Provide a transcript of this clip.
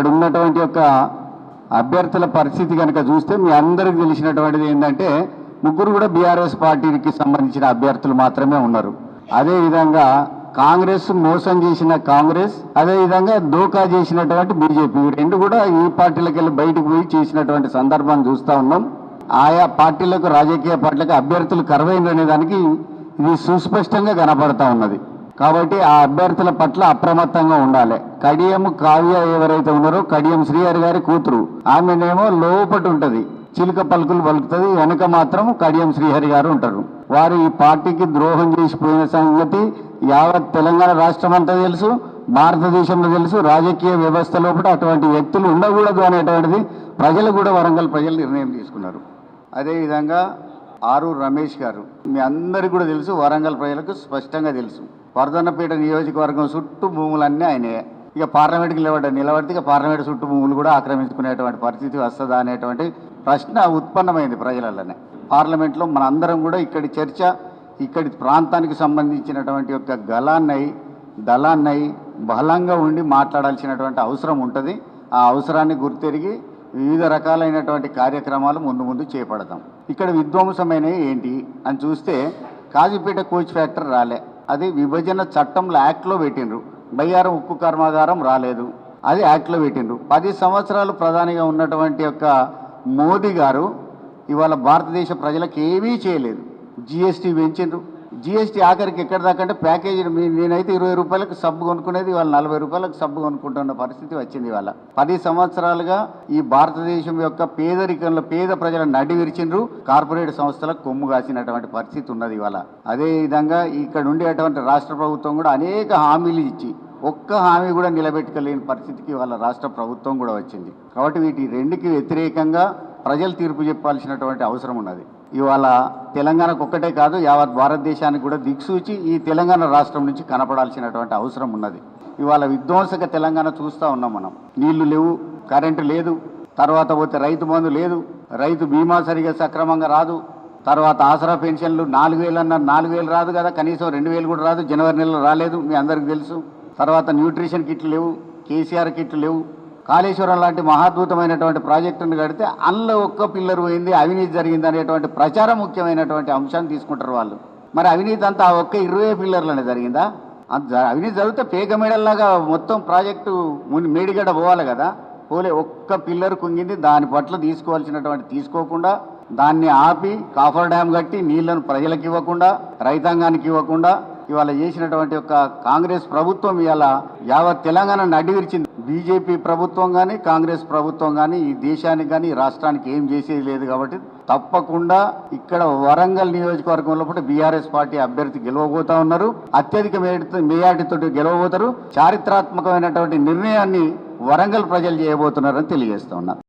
ఇక్కడ ఉన్నటువంటి యొక్క అభ్యర్థుల పరిస్థితి కనుక చూస్తే మీ అందరికి తెలిసినటువంటిది ఏంటంటే ముగ్గురు కూడా బీఆర్ఎస్ పార్టీకి సంబంధించిన అభ్యర్థులు మాత్రమే ఉన్నారు. అదే విధంగా కాంగ్రెస్ మోసం చేసిన కాంగ్రెస్ అదేవిధంగా దోకా చేసినటువంటి బీజేపీ రెండు కూడా ఈ పార్టీలకు వెళ్ళి బయటకు పోయి చేసినటువంటి సందర్భాన్ని చూస్తూ ఉన్నాం. ఆయా పార్టీలకు రాజకీయ పార్టీలకు అభ్యర్థులు కరువైందనే దానికి ఇది సుస్పష్టంగా కనపడతా ఉన్నది. కాబట్టి ఆ అభ్యర్థుల పట్ల అప్రమత్తంగా ఉండాలి. కడియం కావ్య ఎవరైతే ఉన్నారో కడియం శ్రీహరి గారి కూతురు ఆమెనేమో లోపటి ఉంటుంది. చిలుక పలుకులు పలుకుతుంది. వెనక మాత్రం కడియం శ్రీహరి గారు ఉంటారు. వారు ఈ పార్టీకి ద్రోహం చేసిపోయిన సంగతి యావత్ తెలంగాణ రాష్ట్రం అంతా తెలుసు భారతదేశంలో తెలుసు. రాజకీయ వ్యవస్థ లోపల అటువంటి వ్యక్తులు ఉండకూడదు అనేటువంటిది ప్రజలు కూడా వరంగల్ ప్రజలు నిర్ణయం తీసుకున్నారు. అదేవిధంగా ఆరు రమేష్ గారు. మీ అందరికీ కూడా తెలుసు వరంగల్ ప్రజలకు స్పష్టంగా తెలుసు. వరదన్నపేట నియోజకవర్గం చుట్టూ భూములన్నీ ఆయనే. ఇక పార్లమెంట్కి నిలబడ్డ నిలబడితే ఇక పార్లమెంట్ చుట్టూ భూములు కూడా ఆక్రమించుకునేటువంటి పరిస్థితి వస్తుందా అనేటువంటి ప్రశ్న ఉత్పన్నమైంది ప్రజలలోనే పార్లమెంట్లో మన అందరం కూడా ఇక్కడి చర్చ ఇక్కడి ప్రాంతానికి సంబంధించినటువంటి యొక్క గలాన్నై దళాన్నై బలంగా ఉండి మాట్లాడాల్సినటువంటి అవసరం ఉంటుంది. ఆ అవసరాన్ని గుర్తెరిగి వివిధ రకాలైనటువంటి కార్యక్రమాలు ముందు ముందు చేపడతాం. ఇక్కడ విధ్వంసమైనవి ఏంటి అని చూస్తే కాజీపేట కోచ్ ఫ్యాక్టరీ రాలే. అది విభజన చట్టంలో యాక్ట్లో పెట్టిండ్రు. బయ్యారం ఉక్కు కర్మాగారం రాలేదు. అది యాక్ట్లో పెట్టిండ్రు. పది సంవత్సరాలు ప్రధానిగా ఉన్నటువంటి యొక్క మోదీ గారు ఇవాళ భారతదేశ ప్రజలకు ఏమీ చేయలేదు. జిఎస్టీ పెంచిండ్రు. జిఎస్టీ ఆఖరికి ఎక్కడ దాకా అంటే ప్యాకేజీ మీ- నేనైతే ఇరవై రూపాయలకు సబ్బు కొనుక్కునేది వాళ్ళు నలభై రూపాయలకు సబ్బు కొనుక్కుంటున్న పరిస్థితి వచ్చింది వాళ్ళ పది సంవత్సరాలుగా ఈ భారతదేశం యొక్క పేదరికంలో పేద ప్రజల నడి విరిచిండ్రు కార్పొరేట్ సంస్థలకు కొమ్ము కాసినటువంటి పరిస్థితి ఉన్నది ఇవాళ. అదే విధంగా ఇక్కడ ఉండేటువంటి రాష్ట్ర ప్రభుత్వం కూడా అనేక హామీలు ఇచ్చి ఒక్క హామీ కూడా నిలబెట్టుకోలేని పరిస్థితికి వాళ్ళ రాష్ట్ర ప్రభుత్వం కూడా వచ్చింది. కాబట్టి వీటి రెండుకి వ్యతిరేకంగా ప్రజలు తీర్పు చెప్పాల్సినటువంటి అవసరం ఉన్నది. ఇవాళ తెలంగాణకు ఒక్కటే కాదు యావత్ భారతదేశానికి కూడా దిక్సూచి ఈ తెలంగాణ రాష్ట్రం నుంచి కనపడాల్సినటువంటి అవసరం ఉన్నది. ఇవాళ విధ్వంసక తెలంగాణ చూస్తూ ఉన్నాం మనం. నీళ్ళు లేవు కరెంటు లేదు తర్వాత పోతే రైతు బంధు లేదు రైతు బీమా సరిగా సక్రమంగా రాదు తర్వాత ఆసరా పెన్షన్లు నాలుగు వేలు అన్నారు నాలుగు వేలు రాదు కదా కనీసం రెండు వేలు కూడా రాదు జనవరి నెలలో రాలేదు మీ అందరికి తెలుసు. తర్వాత న్యూట్రిషన్ కిట్లు లేవు కేసీఆర్ కిట్లు లేవు కాళేశ్వరం లాంటి మహాద్భుతమైనటువంటి ప్రాజెక్టును కడితే అందులో ఒక్క పిల్లర్ పోయింది అవినీతి జరిగింది అనేటువంటి ప్రచారం ముఖ్యమైనటువంటి అంశాన్ని తీసుకుంటారు వాళ్ళు. మరి అవినీతి అంతా ఆ ఒక్క ఇరవై పిల్లర్లోనే జరిగిందా? అంత అవినీతి జరిగితే పేక మేడల్లాగా మొత్తం ప్రాజెక్టు ముని- మేడిగడ్డ పోవాలి కదా. పోలే ఒక్క పిల్లర్ కుంగింది దాని పట్ల తీసుకోవాల్సినటువంటి తీసుకోకుండా దాన్ని ఆపి కాఫర్ డ్యామ్ కట్టి నీళ్ళను ప్రజలకు ఇవ్వకుండా రైతాంగానికి ఇవ్వకుండా ఇవాళ చేసినటువంటి యొక్క కాంగ్రెస్ ప్రభుత్వం ఇవాళ యావత్ తెలంగాణ విరిచింది బీజేపీ ప్రభుత్వం కానీ కాంగ్రెస్ ప్రభుత్వం కానీ ఈ దేశానికి కానీ ఈ రాష్ట్రానికి ఏం చేసేది లేదు కాబట్టి తప్పకుండా ఇక్కడ వరంగల్ నియోజకవర్గంలో కూడా బీఆర్ఎస్ పార్టీ అభ్యర్థి గెలవబోతా ఉన్నారు. అత్యధిక మేడితో మేయాటితో గెలవబోతారు. చారిత్రాత్మకమైనటువంటి నిర్ణయాన్ని వరంగల్ ప్రజలు చేయబోతున్నారని తెలియజేస్తున్నారు